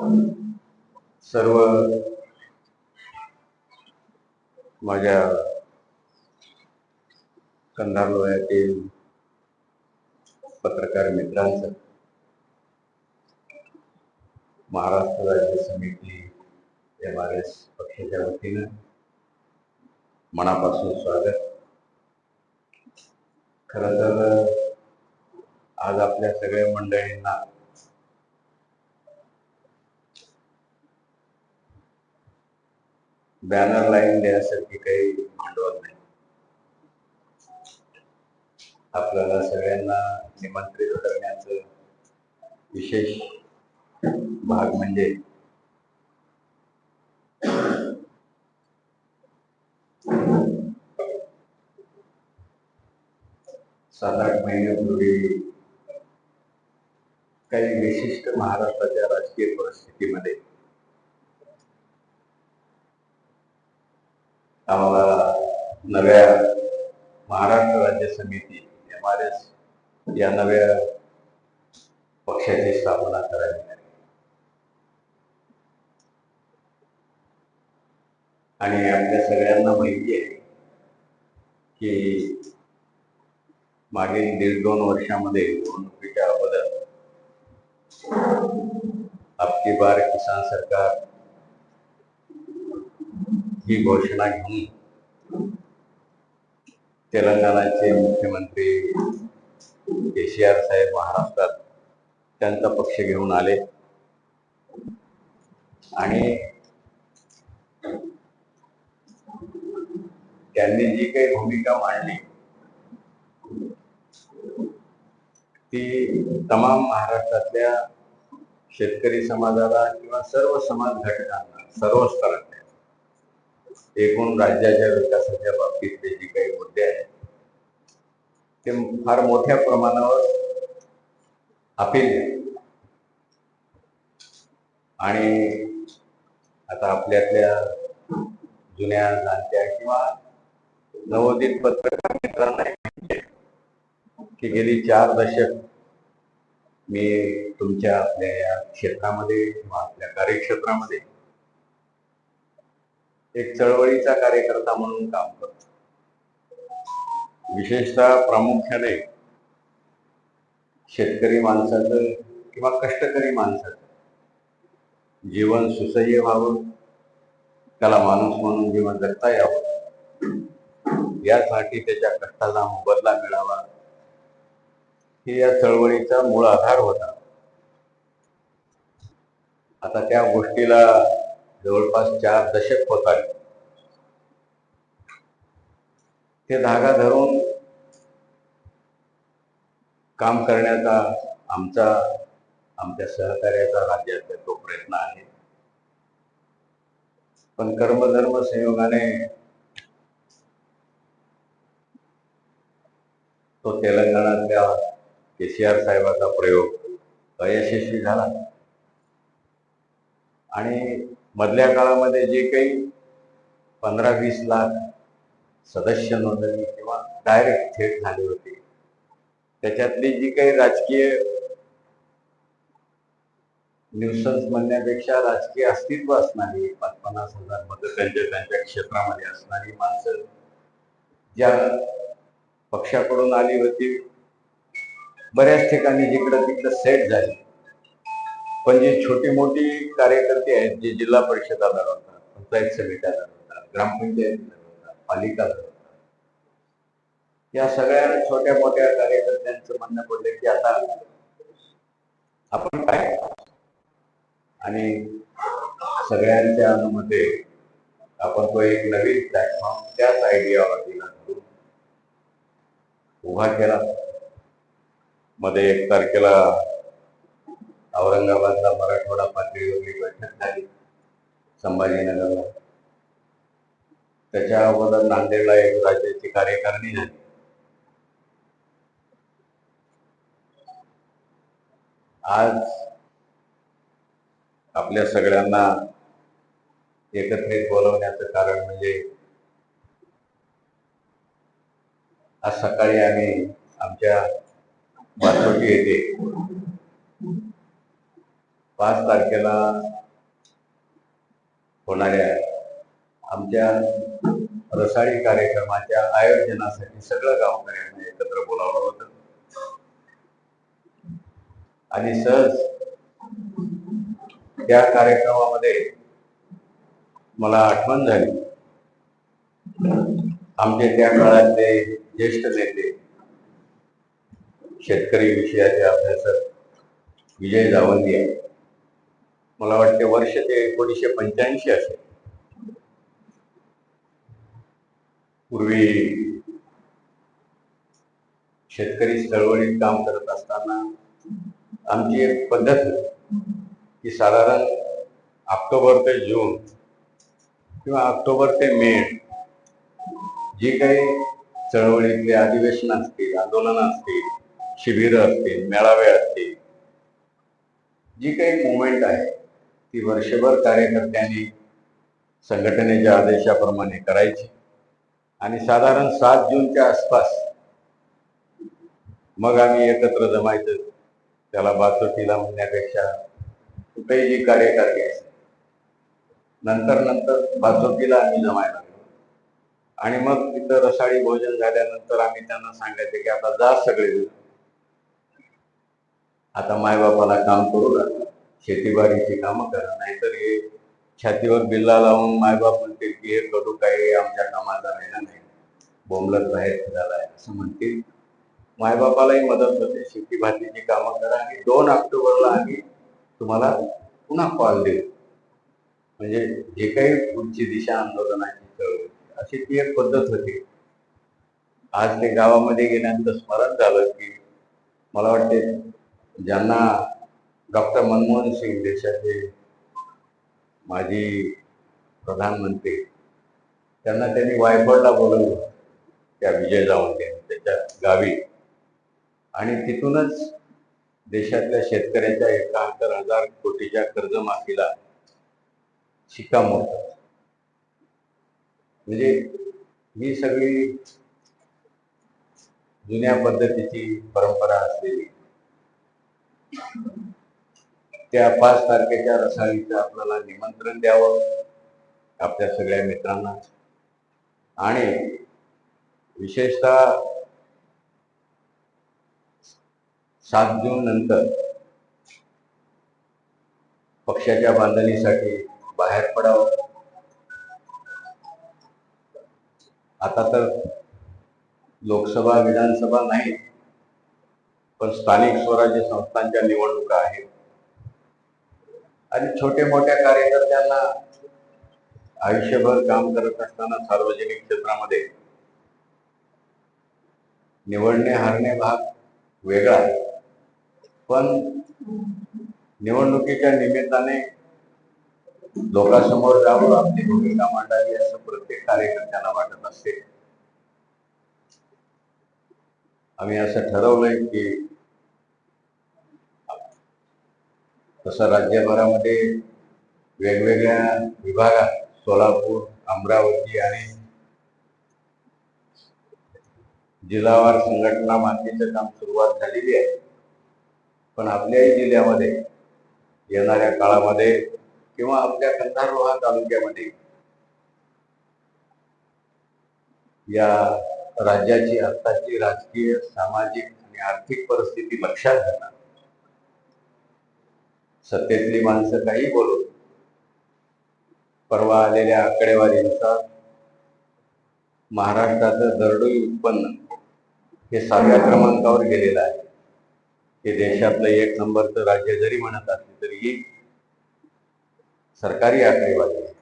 सर्व माझ्या कंधार लोह्यातील पत्रकार मित्रांचं महाराष्ट्र राज्य समिती एम आर एस पक्षाच्या वतीनं मनापासून स्वागत. खरं तर आज आपल्या सगळ्या मंडळींना बॅनर लाईन देण्यासारखी काही भांडवल नाही. आपल्याला सगळ्यांना निमंत्रित करण्याचं विशेष भाग म्हणजे सात आठ महिन्यापूर्वी काही विशिष्ट महाराष्ट्राच्या राजकीय परिस्थितीमध्ये आम्हाला नव्या महाराष्ट्र राज्य समिती एम आर एस या नव्या पक्षाची स्थापना करावी लागली आणि आपल्या सगळ्यांना माहिती आहे की मागील दीड दोन वर्षामध्ये निवडणुकीच्या अगोदर आपकी बार किसान सरकार ही घोषणा घेऊन तेलंगणाचे मुख्यमंत्री के सी आर साहेब महाराष्ट्रात त्यांचा पक्ष घेऊन आले. आणि त्यांनी जी काही भूमिका मांडली ती तमाम महाराष्ट्रातल्या शेतकरी समाजाला किंवा सर्व समाज घटकांना सर्व स्तरातल्या एकूण राज्याच्या विकासाच्या बाबतीतले जे काही मुद्दे आहेत ते फार मोठ्या प्रमाणावर अपील आणि आता आपल्यातल्या जुन्या जाणत्या किंवा नवोदित पत्रकार मित्रांना की गेली चार दशक मी तुमच्या आपल्या या क्षेत्रामध्ये किंवा आपल्या कार्यक्षेत्रामध्ये एक चळवळीचा कार्यकर्ता म्हणून काम करतो. विशेषतः प्रामुख्याने शेतकरी माणसाचं किंवा कष्टकरी माणसाचं. जीवन सुसह्य व्हावं त्याला माणूस म्हणून जीवन जगता यावं. यासाठी त्याच्या कष्टाला मोबदला मिळावा. हे या चळवळीचा मूळ आधार होता. आता त्या गोष्टीला जवळपास चार दशक होतात. ते धागा धरून काम करण्याचा आमचा आमच्या सहकार्याचा राज्यातला तो प्रयत्न आहे. पण कर्मधर्म संयोगाने तो तेलंगणातल्या के सी आर साहेबाचा प्रयोग अयशस्वी झाला. आणि मधल्या काळामध्ये जे काही पंधरा वीस लाख सदस्य नोंदणी किंवा डायरेक्ट थेट झाली होती. त्याच्यातली जी काही राजकीय न्यूसन्स म्हणण्यापेक्षा राजकीय अस्तित्व असणारी पाच पन्नास हजार मतं त्यांच्या त्यांच्या क्षेत्रामध्ये असणारी माणसं ज्या पक्षाकडून आली होती बऱ्याच ठिकाणी जिकडं तिकडं सेट झाली. पण जे छोटी मोठी कार्यकर्ते आहेत जे जिल्हा परिषदा लढवतात पंचायत समित्या लढवतात ग्रामपंचायत लढवतात पालिका लढवतात या सगळ्या छोट्या मोठ्या कार्यकर्त्यांचं म्हणणं पडलं की आता आपण काय? आणि सगळ्यांच्या अनुमते आपण तो एक नवीन प्लॅटफॉर्म त्याच आयडियावरतीला धरून उभा केला. मध्ये एक तारखेला औरंगाबादला मराठवाडा पातळीवरली बैठक झाली. संभाजीनगरला त्याच्या अगोदर नांदेडला एक राज्याची कार्यकारिणी झाली. आज आपल्या सगळ्यांना एकत्रित बोलवण्याचं कारण म्हणजे आज सकाळी आम्ही आमच्या वासोटी येथे पाच तारखेला होणाऱ्या आमच्या रसाळी कार्यक्रमाच्या आयोजनासाठी सगळं गावकऱ्यांना एकत्र बोलावलं होतं. आणि सहज त्या कार्यक्रमामध्ये मला आठवण झाली. आमचे त्या काळातले ज्येष्ठ नेते शेतकरी विषयाचे अभ्यासक विजय जावंदी आहे मला वाटते वर्ष ते एकोणीसशे पंच्याऐंशी असेल. पूर्वी शेतकरी चळवळीत काम करत असताना आमची एक पद्धत होती की साधारण ऑक्टोबर ते जून किंवा ऑक्टोबर ते मे जी काही चळवळीतले अधिवेशन असतील आंदोलनं असतील शिबिरं असतील मेळावे असतील जी काही मुवमेंट आहे ती वर्षभर कार्यकर्त्यांनी संघटनेच्या आदेशाप्रमाणे करायची. आणि साधारण सात जूनच्या आसपास मग आम्ही एकत्र जमायचं. त्याला बाचोटीला म्हणण्यापेक्षा कुठेही जी कार्यकर्ते असते नंतर नंतर बाचोटीला आम्ही जमायला लागलो. आणि मग तिथं रसाळी भोजन झाल्यानंतर आम्ही त्यांना सांगायचं की आता जा सगळे आता मायबापाला काम करू लागला शेतीबाडीची कामं करा. नाहीतर हे छातीवर बिल्ला लावून मायबाप म्हणतील की हे करू काही आमच्या कामाचा राहिला नाही. बोंबलत बाहेर फिरायला आहे असं म्हणतील. मायबापालाही मदत होते. शेती भातीची कामं करा. आणि दोन ऑक्टोबरला आम्ही तुम्हाला पुन्हा कॉल देऊ. म्हणजे जे काही पुढची दिशा आंदोलनाची चळवळ अशी ती एक पद्धत होती. आज ते गावामध्ये गेल्यानंतर स्मरण झालं की मला वाटते ज्यांना डॉक्टर मनमोहन सिंग देशाचे माजी प्रधानमंत्री त्यांना त्यांनी वायफळला बोलवलं त्या विजय जावंत त्याच्या गावी. आणि तिथूनच देशातल्या शेतकऱ्याच्या एकाहत्तर हजार कोटीच्या कर्जमाफीला शिक्कामोर्तब म्हणजे ही सगळी जुन्या पद्धतीची परंपरा असलेली त्या पाच तारखेच्या रसाळीचं आपल्याला निमंत्रण द्यावं आपल्या सगळ्या मित्रांना. आणि विशेषतः सात जून नंतर पक्षाच्या बांधणीसाठी बाहेर पडावं. आता तर लोकसभा विधानसभा नाही पण स्थानिक स्वराज्य संस्थांच्या निवडणुका आहेत. आणि छोटे मोठ्या कार्यकर्त्यांना आयुष्यभर काम करत असताना सार्वजनिक क्षेत्रामध्ये निवडणे हारणे भाग वेगळा आहे. पण निवडणुकीच्या निमित्ताने लोकांसमोर जावं आपली भूमिका मांडावी असं प्रत्येक कार्यकर्त्यांना वाटत असते. आम्ही असं ठरवलंय की तसं राज्यभरामध्ये वेगवेगळ्या विभागात सोलापूर अमरावती आणि जिल्हावार संघटना मातीचं काम सुरुवात झालेली आहे. पण आपल्याही जिल्ह्यामध्ये येणाऱ्या काळामध्ये किंवा आपल्या कंधारलोहा तालुक्यामध्ये या राज्याची आत्ताची राजकीय सामाजिक आणि आर्थिक परिस्थिती लक्षात घेणार सत्तेतली माणसं काही बोलत परवा आलेल्या आकडेवारीनुसार महाराष्ट्राचं दरडोई उत्पन्न हे सहाव्या क्रमांकावर गेलेलं आहे. हे देशातलं एक नंबरचं राज्य जरी म्हणत असले तरीही सरकारी आकडेवारी आहे.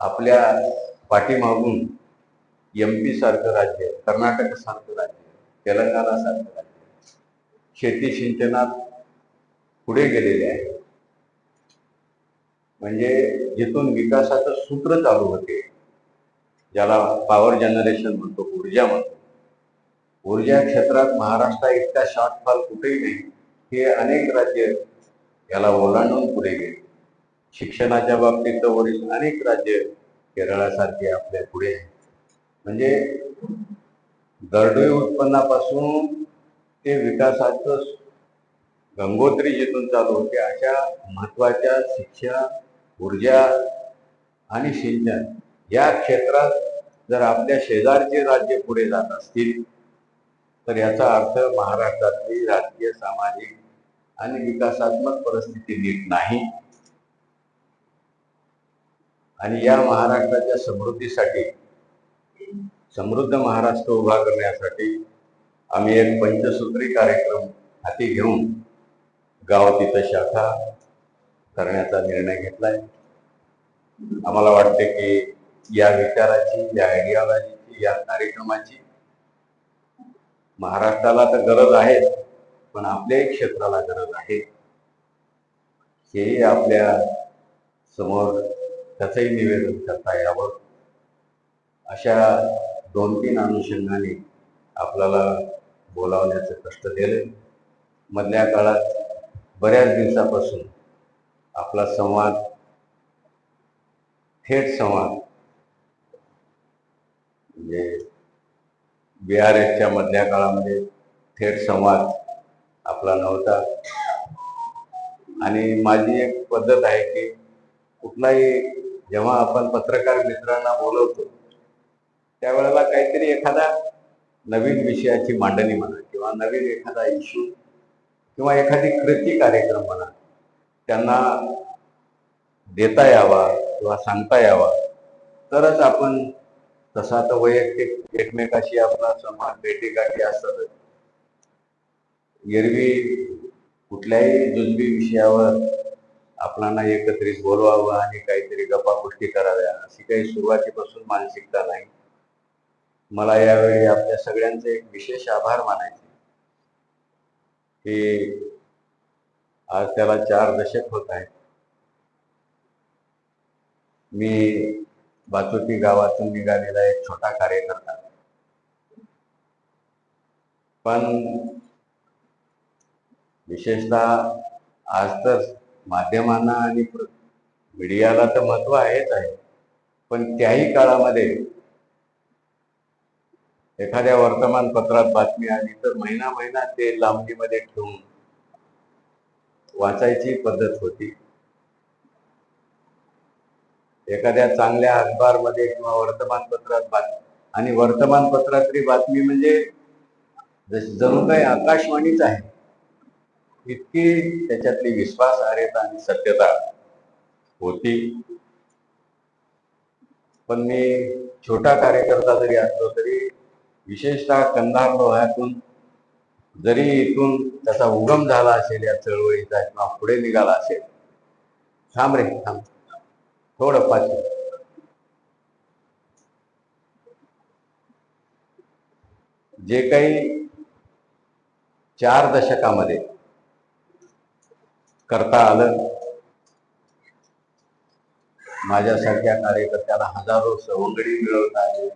आपल्या पाठीमागून एम पी सारखं राज्य कर्नाटक सारखं राज्य तेलंगणा सारखं राज्य शेती सिंचनात पुढे गेलेले आहे. म्हणजे जिथून विकासाचं सूत्र चालू होते ज्याला पॉवर जनरेशन म्हणतो ऊर्जा म्हणतो. ऊर्जा क्षेत्रात महाराष्ट्र इतका शॉर्टफॉल कुठेही नाही. हे अनेक राज्य याला ओलांडून पुढे गेले. शिक्षणाच्या बाबतीत वरील अनेक राज्य केरळासारखे आपल्या पुढे आहे म्हणजे दरडोई उत्पन्नापासून ते विकासाचं गंगोत्री जिथून चालू होते अशा महत्त्वाच्या शिक्षा ऊर्जा आणि सिंचन या क्षेत्रात जर आपल्या शेजारचे राज्य पुढे जात असतील तर याचा अर्थ महाराष्ट्रातली राजकीय सामाजिक आणि विकासात्मक परिस्थिती नीट नाही. आणि या महाराष्ट्राच्या समृद्धीसाठी समृद्ध महाराष्ट्र उभा करण्यासाठी आम्ही एक पंचसूत्री कार्यक्रम हाती घेऊन गाव तिथं शाखा करण्याचा निर्णय घेतलाय. आम्हाला वाटते की या विचाराची या आयडियॉलॉजीची या कार्यक्रमाची महाराष्ट्राला तर गरज आहे पण आपल्याही क्षेत्राला गरज आहे. हेही आपल्यासमोर त्याचंही निवेदन करता यावं. अशा दोन तीन अनुषंगाने आपल्याला बोलावण्याचं कष्ट दिले मधल्या काळात बऱ्याच दिवसापासून आपला संवाद थेट संवाद म्हणजे बी आर एसच्या मधल्या काळामध्ये थेट संवाद आपला नव्हता. आणि माझी एक पद्धत आहे की कुठलाही जेव्हा आपण पत्रकार मित्रांना बोलवतो त्यावेळेला काहीतरी एखादा नवीन विषयाची मांडणी म्हणा किंवा नवीन एखादा इश्यू किंवा एखादी कृती कार्यक्रम म्हणा त्यांना देता यावा किंवा सांगता यावा तरच आपण तसा तर वैयक्तिक एकमेकाशी आपला समान भेटीगाठी असतातच एरवी कुठल्याही जुजबी विषयावर आपणाला एकत्रित बोलवावं आणि काहीतरी गप्पा गोष्टी कराव्या अशी काही सुरुवातीपासून मानसिकता नाही. मला यावेळी आपल्या सगळ्यांचे एक विशेष आभार मानायचे. ते आज त्याला चार दशक होत आहेत. मी बाचोटी गावातून निघालेला एक छोटा कार्यकर्ता. पण विशेषतः आज तर माध्यमांना आणि मीडियाला तर महत्त्व आहेच आहे. पण त्याही काळामध्ये एखाद्या वर्तमानपत्रात बातमी आली तर महिना महिना ते लांबणीमध्ये ठेवून वाचायची पद्धत होती. एखाद्या चांगल्या अखबारमध्ये किंवा वर्तमानपत्रात बातमी आणि वर्तमानपत्रातली बातमी म्हणजे जशी जणू काही आकाशवाणीच आहे इतकी त्याच्यातली विश्वासार्हता आणि सत्यता होती. पण मी छोटा कार्यकर्ता जरी असलो तरी विशेषतः कंधार लोह्यातून जरी इथून त्याचा उगम झाला असेल या चळवळीचा किंवा पुढे निघाला असेल. थांब रे थांब. थोडं पाच जे काही चार दशकामध्ये करता आलं माझ्यासारख्या कार्यकर्त्याला हजारो सवंगडी मिळवता आले.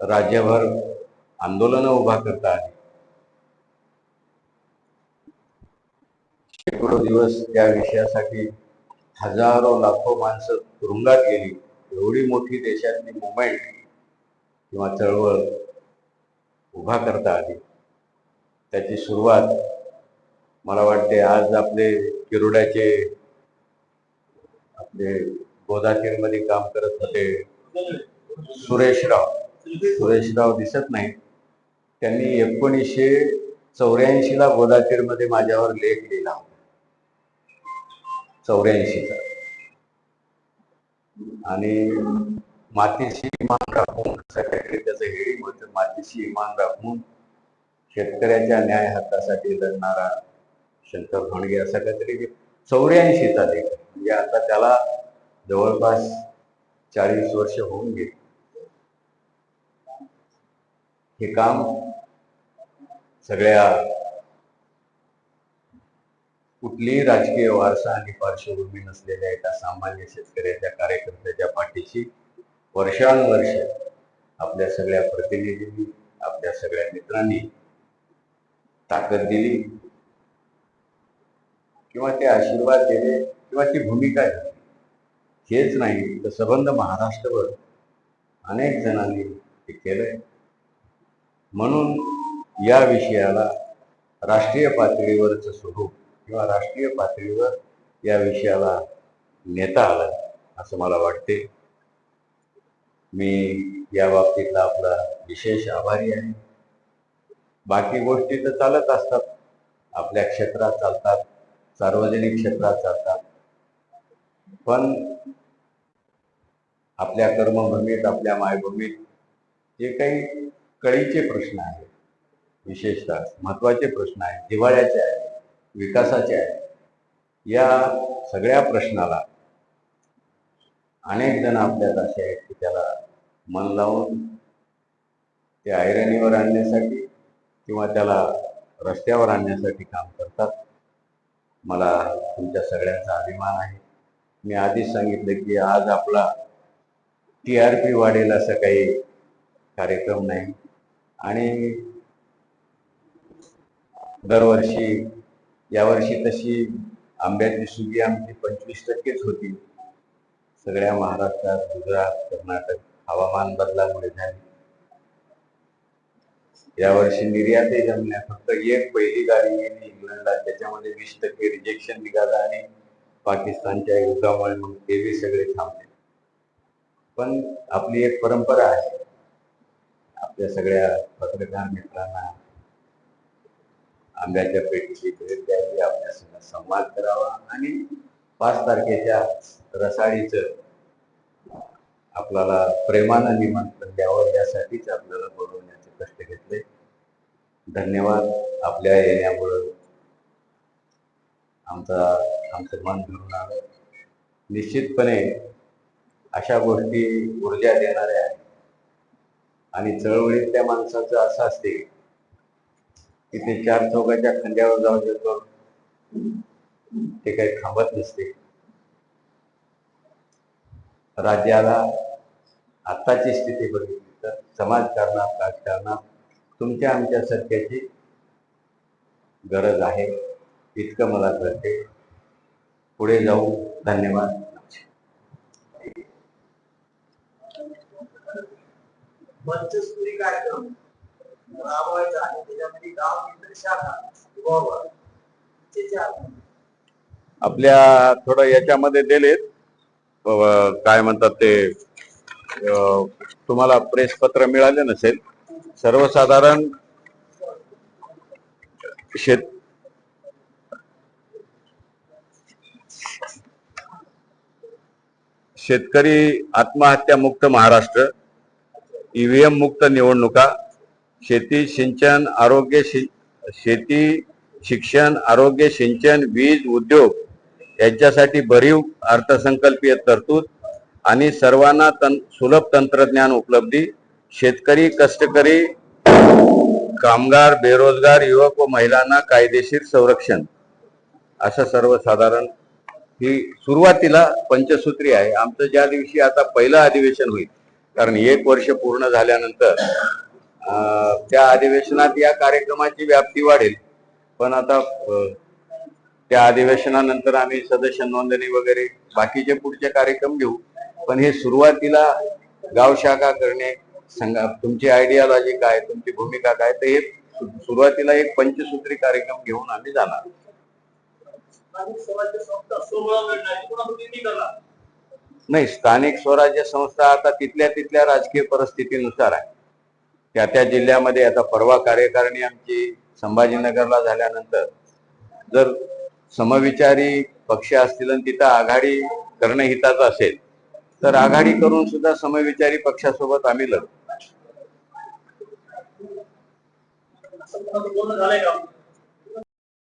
राज्यभर आंदोलनं उभा करता आली. शेकडो दिवस त्या विषयासाठी हजारो लाखो माणसं तुरुंगात गेली. एवढी मोठी देशातली मुवमेंट किंवा चळवळ उभा करता आली. त्याची सुरुवात मला वाटते आज आपले किरोड्याचे आपले गोदातीरमध्ये काम करत होते सुरेशराव. सुरेशराव दिसत नाही त्यांनी एकोणीसशे चौऱ्याऐंशी ला गोदातीरमध्ये माझ्यावर लेख लिहिला चौऱ्याऐंशीचा. आणि मातीशी इमान राखून काहीतरी त्याचं हेडिंग होतं. मातीशी इमान राखून शेतकऱ्याच्या न्याय हक्कासाठी लढणारा शंकर धोंडगे असा काहीतरी चौऱ्याऐंशीचा लेख. म्हणजे आता त्याला जवळपास चाळीस वर्ष होऊन गेली. हे काम सगळ्या कुठलीही राजकीय वारसा आणि पार्श्वभूमी नसलेल्या एका सामान्य शेतकऱ्याच्या कार्यकर्त्याच्या पाठीशी वर्षानुवर्ष आपल्या सगळ्या प्रतिनिधींनी आपल्या सगळ्या मित्रांनी ताकद दिली. किंवा ते आशीर्वाद दिले किंवा ती भूमिका घेतली. हेच नाही तर सबंध महाराष्ट्रभर अनेक जणांनी ते केलंय. म्हणून या विषयाला राष्ट्रीय पातळीवरचं स्वरूप किंवा राष्ट्रीय पातळीवर या विषयाला नेता आला असं मला वाटते. मी या बाबतीतला आपला विशेष आभारी आहे. बाकी गोष्टी तर चालत असतात. आपल्या क्षेत्रात चालतात सार्वजनिक क्षेत्रात चालतात. पण आपल्या कर्मभूमीत आपल्या मायभूमीत जे काही कळीचे प्रश्न आहेत. विशेषतः महत्त्वाचे प्रश्न आहेत. जिव्हाळ्याचे आहेत. विकासाचे आहेत. या सगळ्या प्रश्नाला अनेक जण आपल्यात असे आहेत की त्याला मन लावून ते ऐरणीवर आणण्यासाठी किंवा त्याला रस्त्यावर आणण्यासाठी काम करतात. मला तुमच्या सगळ्यांचा अभिमान आहे. मी आधीच सांगितलं की आज आपला टी आर पी वाढेल असं काही कार्यक्रम नाही. आणि दरवर्षी यावर्षी तशी आंब्याची सुगी आमची पंचवीस टक्केच होती. सगळ्या महाराष्ट्रात गुजरात कर्नाटक हवामान बदलामुळे झाली. यावर्षी निर्यातही जमल्या फक्त एक पहिली गाडी गेली इंग्लंडला त्याच्यामध्ये वीस टक्के रिजेक्शन निघालं आणि पाकिस्तानच्या युद्धामुळे मग तेही सगळे थांबले. पण आपली एक परंपरा आहे. आपल्या सगळ्या पत्रकार मित्रांना आंब्याच्या पेटीची भेट द्यावी आपल्या संवाद करावा आणि पाच तारखेच्या रसाळीचं आपल्याला प्रेमानं निमंत्रण द्यावं यासाठीच आपल्याला बोलवण्याचे कष्ट घेतले. धन्यवाद आपल्या येण्यामुळं. आमचा आमचं मन धरून आलं. निश्चितपणे अशा गोष्टी ऊर्जा देणाऱ्या आहेत. आणि चळवळीतल्या माणसाचं असं असते की ते चार चौकाच्या खांद्यावर जाऊन देतो ते काही थांबत नसते. राज्याला आत्ताची स्थिती बघितली तर समाजकारणात राजकारणात तुमच्या आमच्या सत्याची गरज आहे. इतकं मला कळते. पुढे जाऊ. धन्यवाद. पंचस्तुरी कार्यक्रम राबवायचा आहे. त्याच्यामध्ये गाव मित्र शाखा आपल्या थोडं याच्यामध्ये दिलेत. काय म्हणतात ते तुम्हाला प्रेस पत्र मिळाले नसेल सर्वसाधारण शेत शेतकरी आत्महत्या मुक्त महाराष्ट्र ईव्हीएम मुक्त निवडणुका शेती सिंचन आरोग्य शि- शेती शिक्षण आरोग्य सिंचन वीज उद्योग यांच्यासाठी भरीव अर्थसंकल्पीय तरतूद आणि सर्वांना तन सुलभ तंत्रज्ञान उपलब्धी शेतकरी कष्टकरी कामगार बेरोजगार युवक व महिलांना कायदेशीर संरक्षण. असं सर्वसाधारण ही सुरुवातीला पंचसूत्री आहे. आमचं ज्या दिवशी आता पहिलं अधिवेशन होईल कारण एक वर्ष पूर्ण झाल्यानंतर त्या अधिवेशनात या कार्यक्रमाची व्याप्ती वाढेल. पण आता त्या अधिवेशनानंतर आम्ही सदस्य नोंदणी वगैरे बाकीचे पुढचे कार्यक्रम घेऊ. पण हे सुरुवातीला गाव शाखा करणे सांगा तुमची आयडियालॉजी काय तुमची भूमिका काय तर हे सुरुवातीला एक पंचसूत्री कार्यक्रम घेऊन आम्ही जाणार. नाही स्थानिक स्वराज्य संस्था आता तिथल्या तिथल्या राजकीय परिस्थितीनुसार आहे. त्या त्या जिल्ह्यामध्ये आता परवा कार्यकारिणी आमची संभाजीनगरला झाल्यानंतर जर समविचारी पक्ष असतील आणि तिथं आघाडी करणं हिताचं असेल तर आघाडी करून सुद्धा समविचारी पक्षासोबत आम्ही लढू.